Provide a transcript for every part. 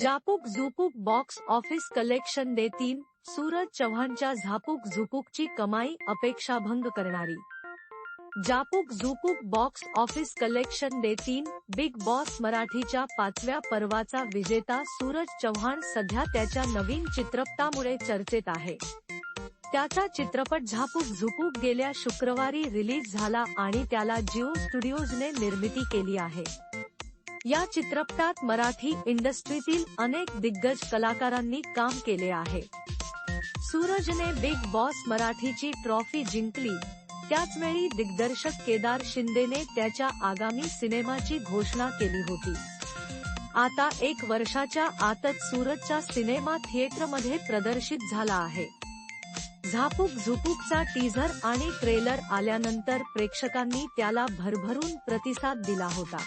Jhapuk Jhupuk box office collection day तीन सूरज चव्हाणच्या झापूक झुपूकची कमाई अपेक्षाभंग करणारी. Jhapuk Jhupuk box office collection day तीन बिग बॉस मराठीच्या पाचव्या पर्वाचा विजेता सूरज चव्हाण सध्या त्याच्या नवीन चित्रपटामुळे चर्चेत आहे. त्याचा चित्रपट झापूक झुपूक गेल्या शुक्रवारी रिलीज झाला आणि त्याला जिओ स्टुडिओजने निर्मिती केली आहे. या चित्रपटात मराठी इंडस्ट्रीतील अनेक दिग्गज कलाकारांनी काम केले आहे. सूरजने बिग बॉस मराठीची ट्रॉफी जिंकली. त्याचवेळी दिग्दर्शक केदार शिंदेने त्याच्या आगामी सिनेमाची घोषणा केली होती. आता एक वर्षाच्या आतच सूरजच्या सिनेमा थिएटरमध्ये प्रदर्शित झाला आहे. झापूक झुपूकचा टीझर आणि ट्रेलर आल्यानंतर प्रेक्षकांनी त्याला भरभरून प्रतिसाद दिला होता.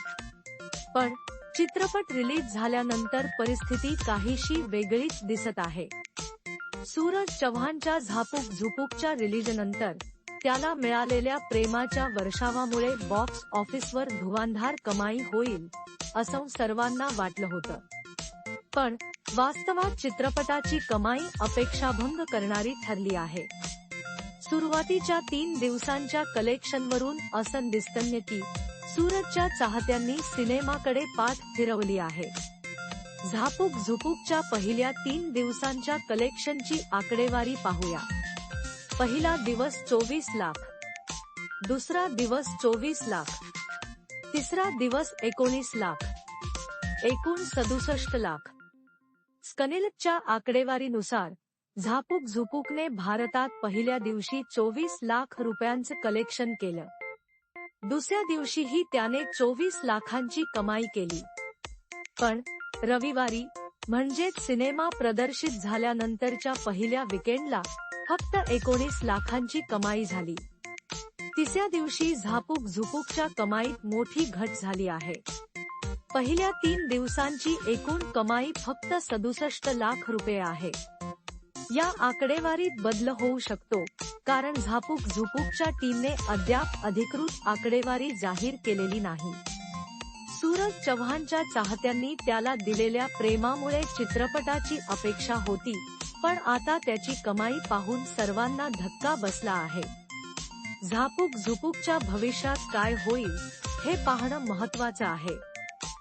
पण चित्रपट रिलीज झाल्यानंतर परिस्थिती काहीशी वेगळीच दिसत आहे. सूरज चव्हाणच्या झापूक झुपूकच्या रिलीजनंतर त्याला मिळालेल्या प्रेमाच्या वर्षावामुळे बॉक्स ऑफिसवर धुवांधार कमाई होईल असं सर्वांना वाटलं होतं. पण वास्तवात चित्रपटाची कमाई अपेक्षाभंग करणारी ठरली आहे. सुरुवातीच्या तीन दिवसांच्या कलेक्शनवरून असं दिसतंय की सूरजच्या चाहत्यांनी सिनेमाकडे पाठ फिरवली आहे. झापूक झुपूकच्या पहिल्या तीन दिवसांच्या कलेक्शनची आकडेवारी पाहूया. पहिला दिवस चोवीस लाख. दुसरा दिवस चोवीस लाख. तिसरा दिवस एकोणीस लाख. एकूण सदुसष्ट लाख. स्कनिलच्या आकडेवारीनुसार झापूक झुपूकने भारतात पहिल्या दिवशी चोवीस लाख रुपयांचं कलेक्शन केलं. दुसऱ्या दिवशीही त्याने चोवीस लाखांची कमाई केली. पण रविवारी म्हणजेच सिनेमा प्रदर्शित झाल्यानंतरच्या पहिल्या विकेंडला फक्त एकोणीस लाखांची कमाई झाली. तिसऱ्या दिवशी झापूक झुपूकच्या कमाईत मोठी घट झाली आहे. पहिल्या तीन दिवसांची एकूण कमाई फक्त सदुसष्ट लाख रुपये आहे. या आकडेवारीत बदल होऊ शकतो. कारण झापूक झुपूकच्या टीमने अद्याप अधिकृत आकडेवारी जाहीर केलेली नाही. सूरज चव्हाणच्या चाहत्यांनी त्याला दिलेल्या प्रेमामुळे चित्रपटाची अपेक्षा होती पण आता त्याची कमाई पाहून सर्वांना धक्का बसला आहे. झापूक झुपूकच्या भविष्यात काय होईल हे पाहणं महत्वाचं आहे.